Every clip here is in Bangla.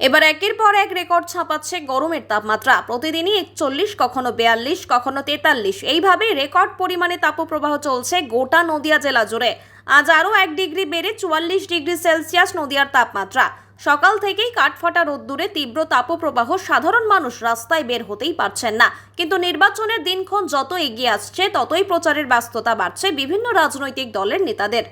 এবার একের পর এক রেকর্ড ছাপাচ্ছে গরমের তাপমাত্রা। প্রতিদিনই একচল্লিশ, কখনো বেয়াল্লিশ, কখনো তেতাল্লিশ। এইভাবে রেকর্ড পরিমাণে তাপপ্রবাহ চলছে গোটা নদিয়া জেলা জুড়ে। আজ আরও এক ডিগ্রি বেড়ে চুয়াল্লিশ ডিগ্রি সেলসিয়াস নদিয়ার তাপমাত্রা। সকাল থেকেই কাঠফাটা রোদ্দুরে তীব্র তাপপ্রবাহ সাধারণ মানুষ রাস্তায় বের হতেই পারছেন না। কিন্তু নির্বাচনের দিনক্ষণ যত এগিয়ে আসছে, ততই প্রচারের ব্যস্ততা বাড়ছে বিভিন্ন রাজনৈতিক দলের নেতাদের।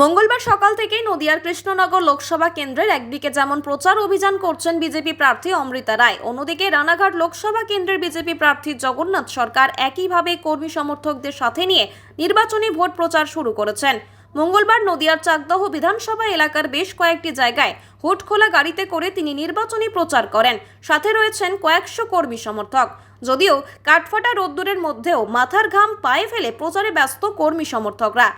মঙ্গলবার সকাল থেকেই নদিয়ার কৃষ্ণনগর লোকসভা কেন্দ্রের একদিকে যেমন প্রচার অভিযান করছেন বিজেপি প্রার্থী অমৃতা রায়, অন্যদিকে রানাঘাট লোকসভা কেন্দ্রের বিজেপি প্রার্থী জগন্নাথ সরকার একইভাবে কর্মী সমর্থকদের সাথে নিয়ে নির্বাচনী ভোট প্রচার শুরু করেছেন। মঙ্গলবার নদিয়ার চাকদহ বিধানসভা এলাকার বেশ কয়েকটি জায়গায় হুট খোলা গাড়িতে করে তিনি নির্বাচনী প্রচার করেন। সাথে রয়েছেন কয়েকশো কর্মী সমর্থক। যদিও কাঠফাটা রোদ্দুরের মধ্যেও মাথার ঘাম পায়ে ফেলে প্রচারে ব্যস্ত কর্মী সমর্থকরা।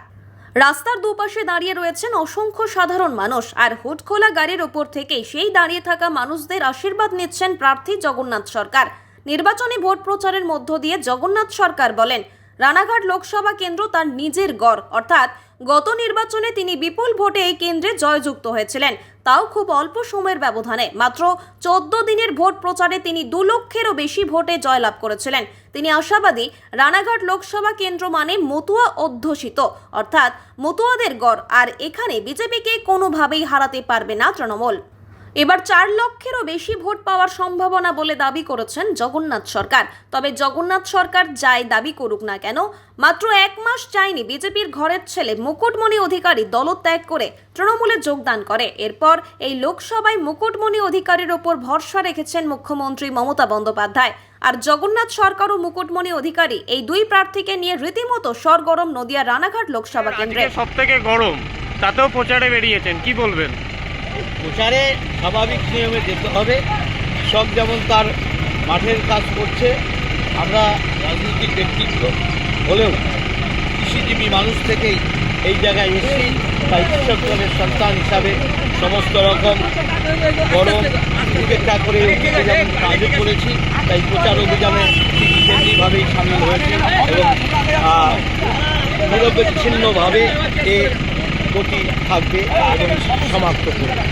রাস্তার দুপাশে দাঁড়িয়ে রয়েছেন অসংখ্য সাধারণ মানুষ, আর হুট খোলা গাড়ির ওপর থেকেই সেই দাঁড়িয়ে থাকা মানুষদের আশীর্বাদ নিচ্ছেন প্রার্থী জগন্নাথ সরকার। নির্বাচনী ভোট প্রচারের মধ্য দিয়ে জগন্নাথ সরকার বলেন, রানাঘাট লোকসভা কেন্দ্র তার নিজের গড়, অর্থাৎ গত নির্বাচনে তিনি বিপুল ভোটে এই কেন্দ্রে জয়যুক্ত হয়েছিলেন। তাও খুব অল্প সময়ের ব্যবধানে। মাত্র চোদ্দ দিনের ভোট প্রচারে তিনি দু লক্ষেরও বেশি ভোটে জয়লাভ করেছিলেন। তিনি আশাবাদী, রানাঘাট লোকসভা কেন্দ্র মানে মতুয়া অধ্যুষিত। অর্থাৎ মতুয়াদের গড়। আর এখানে বিজেপিকে কোনোভাবেই হারাতে পারবে না তৃণমূল। এবার চার লক্ষেরও বেশি ভোট পাওয়ার সম্ভাবনা বলে দাবি করেছেন জগন্নাথ সরকার। তবে জগন্নাথ সরকার যাই দাবি করুক না কেন, মাত্র এক মাস যায়নি বিজেপির ঘরের ছেলে মুকুটমণি অধিকারী দলত্যাগ করে তৃণমূলে যোগদান করে। এরপর এই লোকসভায় মুকুটমণি অধিকারীর ওপর ভরসা রেখেছেন মুখ্যমন্ত্রী মমতা বন্দ্যোপাধ্যায়। আর জগন্নাথ সরকার ও মুকুটমণি অধিকারী এই দুই প্রার্থীকে নিয়ে রীতিমতো সরগরম নদিয়া রানাঘাট লোকসভা কেন্দ্রে। সব থেকে গরম, তাতেও প্রচারে বেরিয়েছেন, কি বলবেন? প্রচারে স্বাভাবিক নিয়মে যেতে হবে। সব যেমন তার মাঠের কাজ করছে আমরা রাজনৈতিক ব্যক্তিত্ব হলেও কৃষিজীবী মানুষ থেকেই এই জায়গায় এসেছি। তাই কৃষক দলের সন্তান হিসাবে সমস্ত রকম গরম উপেক্ষা করে যেমন কাজে করেছি তাই প্রচার অভিযানে সামিল হয়েছে এবং আহ, এ গতি থাকবে এবং সমাপ্ত করবে।